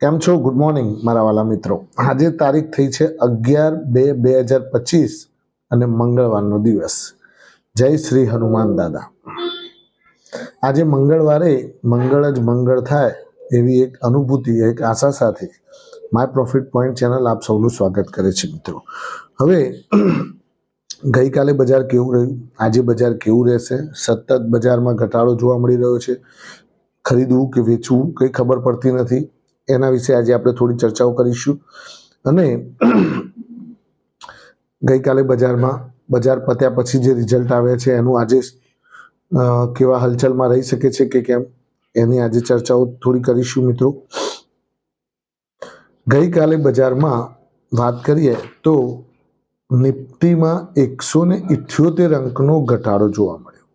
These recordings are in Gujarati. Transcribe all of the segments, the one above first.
કેમ છો? ગુડ મોર્નિંગ મારા વાલા મિત્રો. આજે તારીખ થઈ છે અગિયાર બે બે હજાર પચીસ અને મંગળવારનો દિવસ. જય શ્રી હનુમાન દાદા. આજે મંગળવારે મંગળ જ મંગળ થાય એવી એક અનુભૂતિ, એક આશા સાથે માય પ્રોફિટ પોઈન્ટ ચેનલ આપ સૌનું સ્વાગત કરે છે મિત્રો. હવે ગઈકાલે બજાર કેવું રહ્યું? આજે બજાર કેવું રહેશે? સતત બજારમાં ઘટાડો જોવા મળી રહ્યો છે. ખરીદવું કે વેચવું કંઈ ખબર પડતી નથી. એના વિશે આજે આપણે થોડી ચર્ચાઓ કરીશું. અને ગઈકાલે બજારમાં, બજાર પત્યા પછી જે રિઝલ્ટ આવે છે, એનું આજે કેવા હલચલમાં રહી શકે છે કે કેમ, એની આજે ચર્ચાઓ થોડી કરીશું મિત્રો. ગઈકાલે બજારમાં વાત કરીએ તો નિફ્ટીમાં એકસો ને ઇઠ્યોતેર અંકનો ઘટાડો જોવા મળ્યો.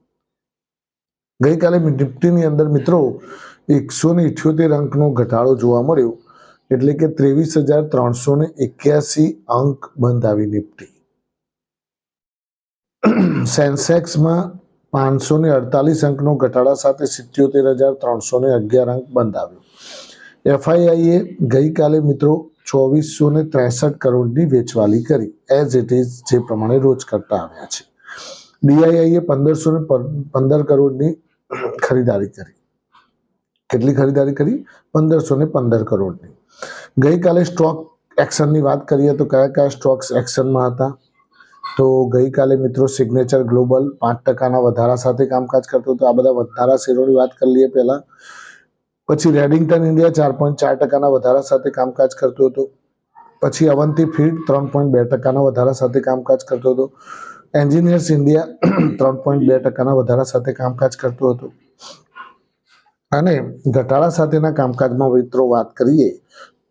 ગઈકાલે નિફ્ટીની અંદર મિત્રો એકસો ને ઇઠ્યોતેર અંકનો ઘટાડો જોવા મળ્યો, એટલે કે ત્રેવીસ હજાર ત્રણસો ને એક્યાસી અંક બંધ આવી નિફ્ટી. સેન્સેક્સમાં પાંચસો ને અડતાલીસ અંકનો ઘટાડા સાથે સિત્યોતેર હજાર ત્રણસો ને અગિયાર અંક બંધ આવ્યો એફઆઈઆઈએ ગઈકાલે મિત્રો ચોવીસો ને ત્રેસઠ કરોડની વેચવાલી કરી એઝ ઇટ ઇઝ જે પ્રમાણે રોજ કરતા આવ્યા છે. ડીઆઈઆઈએ પંદરસો ને પંદર કરોડની ખરીદારી કરી. કેટલી ખરીદારી કરી? પંદરસો ને પંદર કરોડની. ગઈકાલે સ્ટોક એક્શનની વાત કરીએ તો કયા કયા સ્ટોક્સ એક્શનમાં હતા? તો ગઈકાલે મિત્રો સિગ્નેચર ગ્લોબલ પાંચ ટકાના વધારા સાથે કામકાજ કરતો હતો. આ બધા વધારા શેરોની વાત કરી લઈએ પહેલા. પછી રેડિંગ્ટન ઇન્ડિયા ચાર પોઈન્ટ ચાર ટકાના વધારા સાથે કામકાજ કરતો હતો. પછી અવંતી ફીડ ત્રણ પોઈન્ટ બે ટકાના વધારા સાથે કામકાજ કરતો હતો. એન્જિનિયર્સ ઇન્ડિયા ત્રણ પોઈન્ટ બે ટકાના વધારા સાથે કામકાજ કરતો હતો. અને ઘટાડા સાથેના કામકાજમાં મિત્રો વાત કરીએ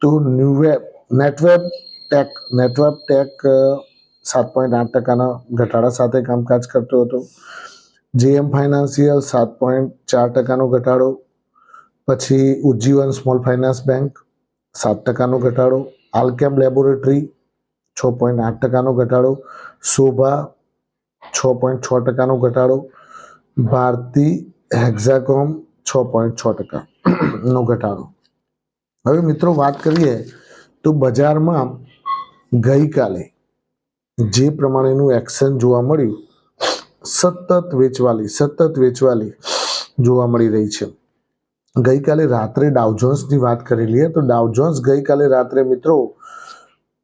તો ન્યૂવેબ નેટવેબ ટેક નેટવેબ ટેક સાત પોઈન્ટ આઠ ટકાના ઘટાડા સાથે કામકાજ કરતો હતો. જેએમ ફાઇનાન્સિયલ સાત પોઈન્ટ ચાર ટકાનો ઘટાડો. પછી ઉજ્જીવન સ્મોલ ફાઇનાન્સ બેંક સાત ટકાનો ઘટાડો. આલ્કેમ લેબોરેટરી છ પોઈન્ટ આઠ ટકાનો ઘટાડો. શોભા છ પોઈન્ટ છ ટકાનો ઘટાડો. ભારતી હેક્ઝાકોમ છ પોઈન્ટ છ ટકા નો ઘટાડો. હવે મિત્રો વાત કરીએ તો બજારમાં ગઈકાલે જે પ્રમાણેનું એક્શન જોવા મળ્યું, સતત વેચવાલી સતત વેચવાલી જોવા મળી રહી છે. ગઈકાલે રાત્રે ડાવજોન્સની વાત કરી લઈએ તો ડાવજોન્સ ગઈકાલે રાત્રે મિત્રો,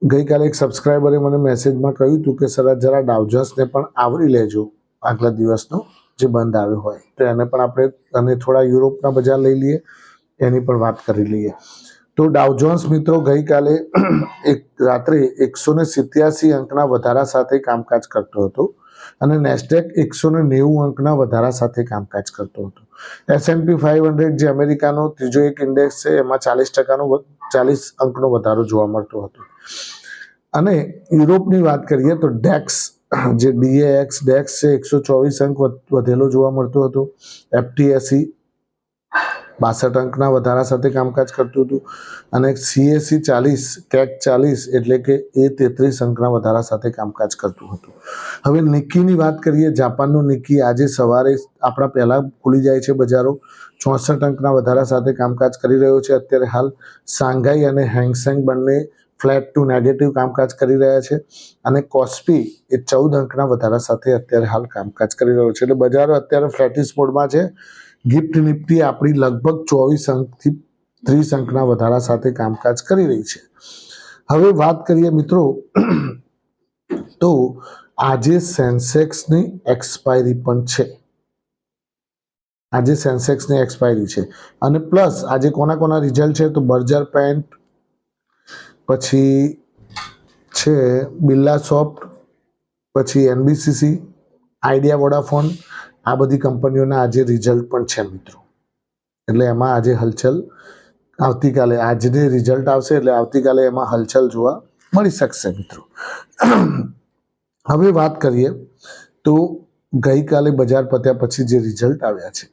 ગઈકાલે એક સબસ્ક્રાઈબરે મને મેસેજમાં કહ્યું હતું કે સર જરા ડાવજોન્સને પણ આવરી લેજો આગલા દિવસનો. જે બંધ આવ્યો હોય, તો એને પણ આપણે અને થોડા યુરોપના બજાર લઈ લઈએ, એની પણ વાત કરી લઈએ. તો ડાવજોન્સ મિત્રો ગઈકાલે એક રાત્રે એકસો ને સિત્યાસી અંકના વધારા સાથે કામકાજ કરતો હતો અને નેસ્ટેક એકસો ને નેવું અંકના વધારા સાથે કામકાજ કરતો હતો. એસએમપી ફાઇવ હંડ્રેડ જે અમેરિકાનો ત્રીજો એક ઇન્ડેક્સ છે, એમાં ચાલીસ ટકાનો ચાલીસ અંકનો વધારો જોવા મળતો હતો. અને યુરોપની વાત કરીએ તો ડેક્સ જે ડીએએક્સ ડેક્સ છે, એકસો ચોવીસ અંક વધ- વધેલો જોવા મળતો હતો. એફટીએસી બાસઠ અંકના વધારા સાથે કામકાજ કરતું હતું. અને સીએસસી ચાલીસ કેક ચાલીસ એટલે કે એ તેત્રીસ અંકના વધારા સાથે કામકાજ કરતું હતું. હવે નિક્કીની વાત કરીએ, જાપાનનું નિક્કી આજે સવારે આપણા પહેલાં ખુલી જાય છે બજારો. ચોસઠ અંકના વધારા સાથે કામકાજ કરી રહ્યો છે. અત્યારે હાલ શાંઘાઈ અને હેંગસેંગ બંને ફ્લેટ ટુ નેગેટિવ કામકાજ કરી રહ્યા છે અને કોસ્પી એ ચૌદ અંકના વધારા સાથે અત્યારે હાલ કામકાજ કરી રહ્યો છે. એટલે બજારો અત્યારે ફ્લેટિસ મોડમાં છે. ગિફ્ટ નિફ્ટી આપણી લગભગ ચોવીસ અંકથી ત્રીસ અંકના વધારા સાથે કામકાજ કરી રહી છે. હવે વાત કરીએ મિત્રો તો આજે સેન્સેક્સની એક્સપાયરી પણ છે. આજે સેન્સેક્સની એક્સપાયરી છે. અને પ્લસ આજે કોના કોના રિઝલ્ટ છે તો બર્જર પેન્ટ પછી છે બિરલા સોફ્ટ, પછી એનબીસીસી, આઈડિયા વોડાફોન, આ બધી કંપનીઓના આજે રિઝલ્ટ પણ છે મિત્રો. એટલે એમાં આજે હલચલ આવતીકાલે, આજને રિઝલ્ટ આવશે એટલે આવતીકાલે એમાં હલચલ જોવા મળી શકશે મિત્રો. હવે વાત કરીએ તો ગઈકાલે બજાર પત્યા પછી જે રિઝલ્ટ આવ્યા છે,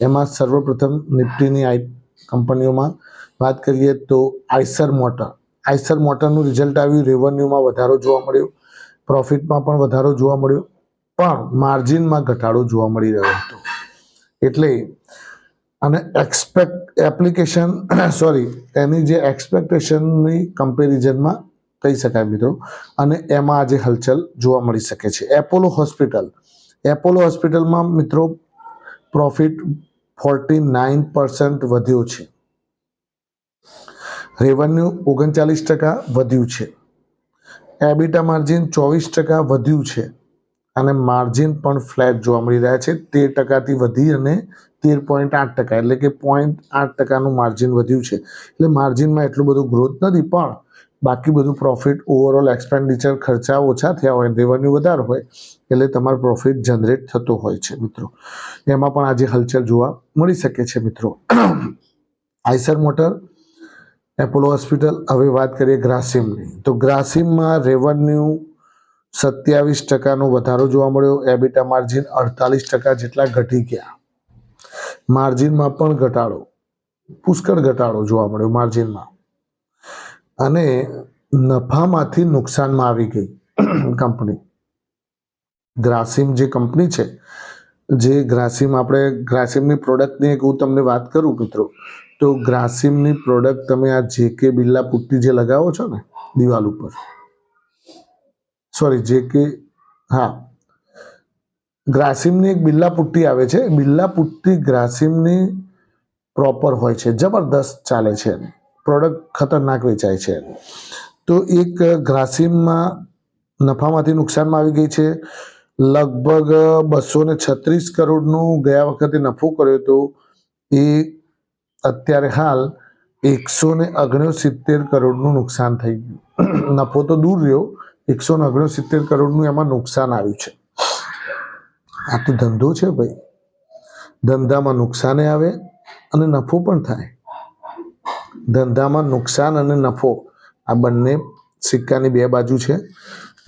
એમાં સર્વપ્રથમ નિફ્ટીની આઈ કંપનીઓમાં વાત કરીએ તો આઈસર મોટર. આઈસર મોટરનું રિઝલ્ટ આવ્યું રેવન્યુમાં વધારો જોવા મળ્યો પ્રોફિટમાં પણ વધારો જોવા મળ્યો, પણ માર્જિનમાં ઘટાડો જોવા મળી રહ્યો હતો. એટલે અને એક્સપેક્ટ એપ્લિકેશન સોરી એની જે એક્સપેક્ટેશનની કમ્પેરિઝનમાં કહી શકાય મિત્રો, અને એમાં આજે હલચલ જોવા મળી શકે છે. એપોલો હોસ્પિટલ એપોલો હોસ્પિટલમાં મિત્રો પ્રોફિટ ફોર્ટી નાઇન પર્સન્ટ વધ્યો છે. રેવન્યુ ઓગણચાલીસ ટકા વધ્યું છે. એબિટા માર્જિન ચોવીસ ટકા વધ્યું છે અને માર્જિન પણ ફ્લેટ જોવા મળી રહ્યા છે. તેર ટકાથી વધી અને તેર પોઈન્ટ આઠ ટકા એટલે કે પોઈન્ટ આઠ ટકાનું માર્જિન વધ્યું છે. એટલે માર્જિનમાં એટલું બધું ગ્રોથ નથી, પણ બાકી બધું પ્રોફિટ ઓવરઓલ એક્સપેન્ડિચર ખર્ચા ઓછા થયા હોય રેવન્યુ વધારે હોય, એટલે તમારો પ્રોફિટ જનરેટ થતો હોય છે મિત્રો. એમાં પણ આજે હલચલ જોવા મળી શકે છે મિત્રો. આઈસર મોટર એપોલો હોસ્પિટલ, હવે વાત કરીએ ગ્રાસિમની. તો ગ્રાસિમમાં રેવન્યુ સત્યાવીસ ટકાનો વધારો જોવા મળ્યો, એબિટા માર્જિન અડતાલીસ ટકા જેટલા ઘટી ગયા. માર્જિનમાં પણ ઘટાડો, પુષ્કળ ઘટાડો જોવા મળ્યો માર્જિનમાં. અને નફામાંથી નુકસાનમાં આવી ગઈ કંપની. ગ્રાસિમ જે કંપની છે, જે ગ્રાસિમ આપણે, ગ્રાસિમની પ્રોડક્ટની એક હું તમને વાત કરું મિત્રો તો ગ્રાસિમની પ્રોડક્ટ તમે આ જે કે બિરલા પુટ્ટી જે લગાવો છો ને, દિવાલ ઉપર. સોરી જે કે હા. ગ્રાસિમની એક બિરલા પુટ્ટી આવે છે. બિરલા પુટ્ટી ગ્રાસિમની પ્રોપર હોય છે. જબરદસ્ત ચાલે છે પ્રોડક્ટ ખતરનાક વેચાય છે તો એક ગ્રાસિમમાં નફામાંથી નુકસાનમાં આવી ગઈ છે. લગભગ બસો ને છત્રીસ કરોડનું ગયા વખતે નફો કર્યો હતો. એ અત્યારે હાલ એકસો ને ઓગણસિત્તેર કરોડનું નુકસાન થઈ ગયું. નફો તો દૂર રહ્યો. એકસો ને ઓગણસિત્તેર કરોડનું એમાં નુકસાન આવ્યું છે. આ તો ધંધો છે ભાઈ. ધંધામાં નુકસાને આવે અને નફો પણ થાય. ધંધામાં નુકસાન અને નફો આ બંને સિક્કાની બે બાજુ છે.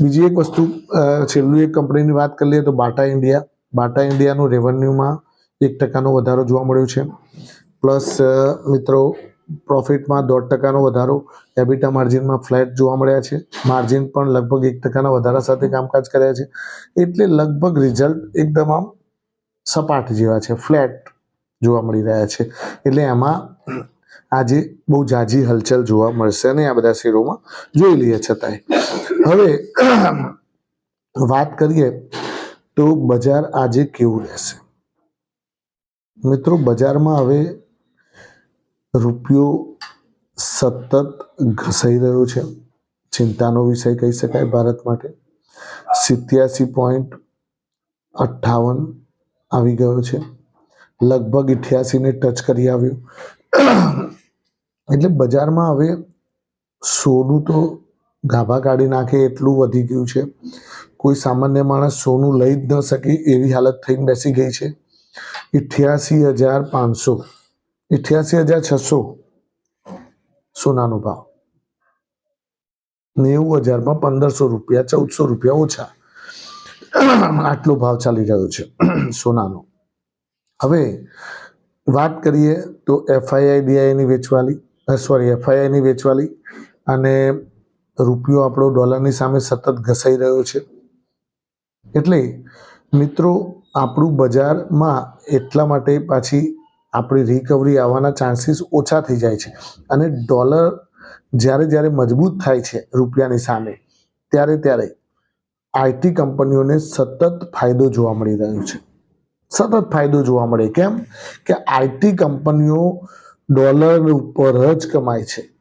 બીજી એક વસ્તુ છેલ્લું એક કંપનીની વાત કરી લઈએ તો બાટા ઇન્ડિયા. બાટા ઇન્ડિયાનું રેવન્યુમાં એક ટકાનો વધારો જોવા મળ્યો છે. પ્લસ મિત્રો પ્રોફિટમાં દોઢ ટકાનો વધારો. એબિટા માર્જિનમાં ફ્લેટ જોવા મળ્યા છે. માર્જિન પણ લગભગ એક ટકાના વધારા સાથે કામકાજ કર્યા છે. એટલે લગભગ રિઝલ્ટ એકદમ આમ સપાટ જેવા છે. ફ્લેટ જોવા મળી રહ્યા છે. એટલે એમાં આજે બહુ જાજી હલચલ જોવા મળશે નહીં આ બધા શેરોમાં જોઈ લઈએ છતાંય. હવે, વાત કરીએ તો બજાર આજે કેવું રહેશે? મિત્રો, બજારમાં હવે રૂપિયો સતત ઘસાઈ રહ્યો છે. ચિંતાનો વિષય કહી શકાય ભારત માટે. સિત્યાસી પોઈન્ટ અઠ્ઠાવન આવી ગયો છે. લગભગ ઇઠ્યાસીને ટચ કરી આવ્યું. એટલે બજારમાં હવે સોનું તો ગાભા કાઢી નાખે એટલું વધી ગયું છે. કોઈ સામાન્ય માણસ સોનું લઈ જ ન શકે એવી હાલત થઈને બેસી ગઈ છે. ઇઠ્યાસી હજાર પાંચસો ઇઠ્યાસી હજાર છસો સોનાનો ભાવ. નેવું હજારમાં પંદરસો રૂપિયા, ચૌદસો રૂપિયા ઓછા. આટલો ભાવ ચાલી રહ્યો છે સોનાનો. હવે વાત કરીએ તો એફઆઈઆઈ ડીઆઈની વેચવાલી સોરી, એફઆઈઆઈની વેચવાલી અને રૂપિયો આપણો ડોલરની સામે સતત ઘસાઈ રહ્યો છે. એટલે મિત્રો, આપણું બજારમાં એટલા માટે પાછી આપણી રિકવરી આવવાના ચાન્સીસ ઓછા થઈ જાય છે. અને ડોલર જ્યારે જ્યારે મજબૂત થાય છે રૂપિયાની સામે, ત્યારે ત્યારે આઈટી કંપનીઓને સતત ફાયદો જોવા મળી રહ્યો છે. સતત ફાયદો જોવા મળે. કેમ? કે આઈટી કંપનીઓ ડોલર ઉપર જ કમાય છે.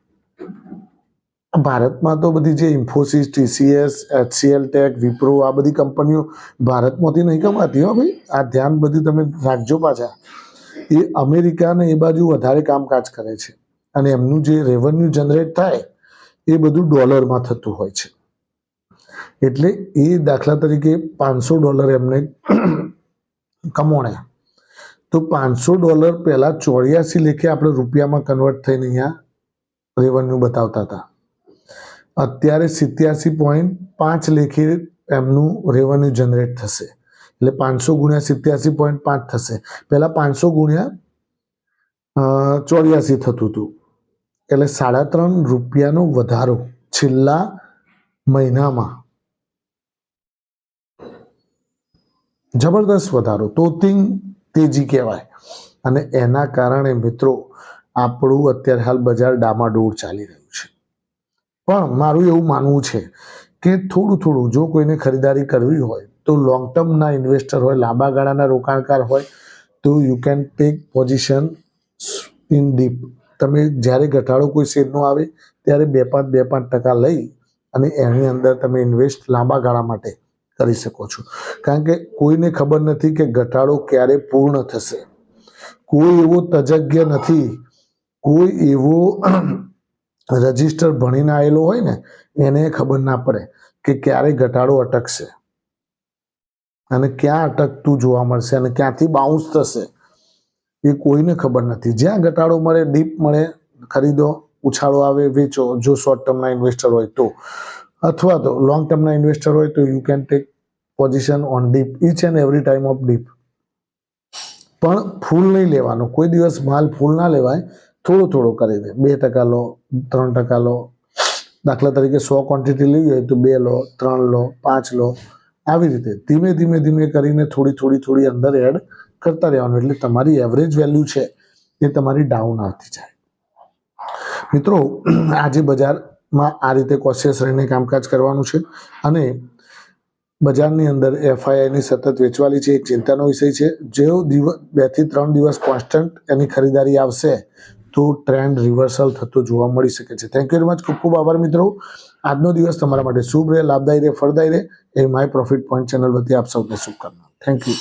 ભારતમાં તો બધી જે Infosys TCS HCL tech Wipro આ બધી કંપનીઓ ભારતમાંથી નહીં કમાતી હો ભાઈ. આ ધ્યાન બધું તમે રાખજો પાછા. એ અમેરિકા ને એ બાજુ વધારે કામકાજ કરે છે. અને એમનું જે રેવન્યુ જનરેટ થાય, એ બધું ડોલરમાં થતું હોય છે. એટલે એ દાખલા તરીકે પાંચસો ડોલર એમને કમોણ્યા. તો પાંચસો ડોલર પહેલાં ચોર્યાસી લેખે આપણે રૂપિયામાં કન્વર્ટ થઈને અહીંયા રેવન્યુ બતાવતા હતા. અત્યારે સિત્યાસી પોઈન્ટ પાંચ લેખે એમનું રેવન્યુ જનરેટ થશે. એટલે પાંચસો ગુણ્યા સિત્યાસી પોઈન્ટ પાંચ થશે. પહેલાં પાંચસો ગુણ્યા ચોર્યાસી થતું હતું. એટલે સાડા ત્રણ રૂપિયાનો વધારો છેલ્લા મહિનામાં. જબરદસ્ત વધારો, તોતિંગ તેજી કહેવાય. અને એના કારણે મિત્રો, આપણું અત્યારે હાલ બજાર ડામાડોળ ચાલી રહ્યું છે. પણ મારું એવું માનવું છે કે થોડું થોડું જો કોઈને ખરીદારી કરવી હોય તો લોંગ ટર્મના ઇન્વેસ્ટર હોય, લાંબા ગાળાના રોકાણકાર હોય, તો you can take position in dip તમે જ્યારે ઘટાડો કોઈ શેરનો આવે, ત્યારે બે પાંચ બે પાંચ ટકા લઈ અને એની અંદર તમે ઇન્વેસ્ટ લાંબા ગાળા માટે કરી શકો છો. કારણ કે કોઈને ખબર નથી કે ઘટાડો ક્યારે પૂર્ણ થશે. કોઈ એવો તજજ્ઞ નથી, કોઈ એવો રજિસ્ટર ભણીને આવેલો હોય ને, એને ખબર ના પડે કે ક્યારે ઘટાડો અટકશે. અને ક્યાં અટકતું જોવા મળશે અને ક્યાંથી બાઉન્સ થશે, એ કોઈને ખબર નથી. જ્યાં ઘટાડો મળે ડીપ મળે, ખરીદો, ઉછાળો આવે, વેચો, જો શોર્ટ ટર્મના ઇન્વેસ્ટર હોય તો. અથવા તો લોંગ ટર્મના ઇન્વેસ્ટર હોય તો you can take position on dip each and every time of dip પણ ફૂલ નહીં લેવાનો. કોઈ દિવસ માલ ફૂલ ના લેવાય, થોડો થોડો કરીને બે ટકા લો, ત્રણ ટકા લો. દાખલા તરીકે સો ક્વોન્ટિટી લેવી હોય તો બે લો, ત્રણ લો, પાંચ લો. આવી રીતે ધીમે ધીમે ધીમે કરીને થોડી થોડી થોડી અંદર એડ કરતા રહેવાનું. એટલે તમારી એવરેજ વેલ્યુ છે એ તમારી ડાઉન આવતી જાય. મિત્રો, આજે બજારમાં આ રીતે કોશિયસ રહીને કામકાજ કરવાનું છે અને બજારની અંદર એફઆઈઆઈની સતત વેચવાલી છે, એક ચિંતાનો વિષય છે. જેઓ દિવસ, બેથી ત્રણ દિવસ કોન્સ્ટન્ટ એની ખરીદારી આવશે તો ટ્રેન્ડ રિવર્સલ થતો જોવા મળી શકે છે. થેન્ક યુ વેરી મચ ખૂબ ખૂબ આભાર મિત્રો. આજનો દિવસ તમારા માટે શુભ રહે, લાભદાયી રહે, ફળદાયી રહે, એ માય પ્રોફિટ પોઈન્ટ ચેનલ વતી આપ સૌને શુભકામના થેન્ક યુ